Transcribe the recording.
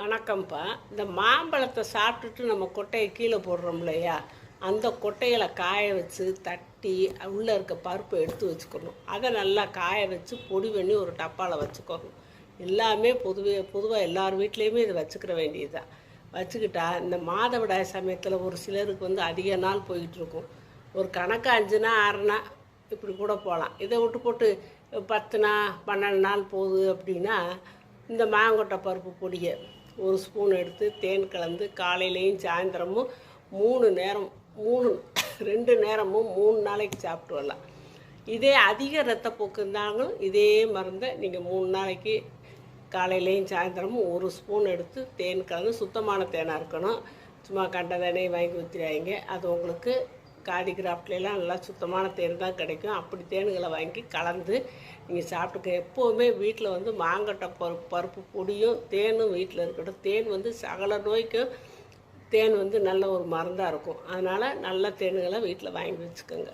வணக்கம்ப்பா இந்த மாம்பழத்தை சாப்பிட்டுட்டு நம்ம கொட்டையை கீழே போடுறோம் இல்லையா அந்த கொட்டைகளை காய வச்சு தட்டி உள்ளே இருக்க பருப்பை எடுத்து வச்சுக்கணும். அதை நல்லா காய வச்சு பொடி பண்ணி ஒரு டப்பாவில் வச்சுக்கணும். எல்லாமே பொதுவே பொதுவாக எல்லார் வீட்லேயுமே இதை வச்சுக்கிற வேண்டியதுதான். வச்சுக்கிட்டா இந்த மாதவிடாய் சமயத்தில் ஒரு சிலருக்கு வந்து அதிக நாள் போயிட்டு இருக்கும். ஒரு கணக்கு அஞ்சுனா ஆறுனா இப்படி கூட போகலாம் இதை விட்டு போட்டு பத்துனா பன்னெண்டு நாள் போகுது அப்படின்னா இந்த மாங்கொட்டை பருப்பு பொடியை ஒரு ஸ்பூன் எடுத்து தேன் கலந்து காலையிலையும் சாயந்தரமும் மூணு நேரம் மூணு ரெண்டு நேரமும் மூணு நாளைக்கு சாப்பிட்டு வரலாம். இதே அதிக ரத்தப்போக்கு இருந்தாலும் இதே மருந்தை நீங்கள் மூணு நாளைக்கு காலையிலையும் சாயந்தரமும் ஒரு ஸ்பூன் எடுத்து தேன் கலந்து சுத்தமான தேனாக இருக்கணும். சும்மா கண்ட தேனையும் வாங்கி ஊற்றிடாதீங்க அது உங்களுக்கு காடி கிராஃப்ட்லாம் நல்லா சுத்தமான தேன் தான் கிடைக்கும். அப்படி தேனுகளை வாங்கி கலந்து நீங்கள் சாப்பிட்டுக்க. எப்போவுமே வீட்டில் வந்து மாங்கட்டை பருப்பு பருப்பு பொடியும் தேனும் வீட்டில் இருக்கட்டும். தேன் வந்து சகல நோய்க்கும் தேன் வந்து நல்ல ஒரு மருந்தாக இருக்கும். அதனால் நல்ல தேனுகளை வீட்டில் வாங்கி வச்சுக்கோங்க.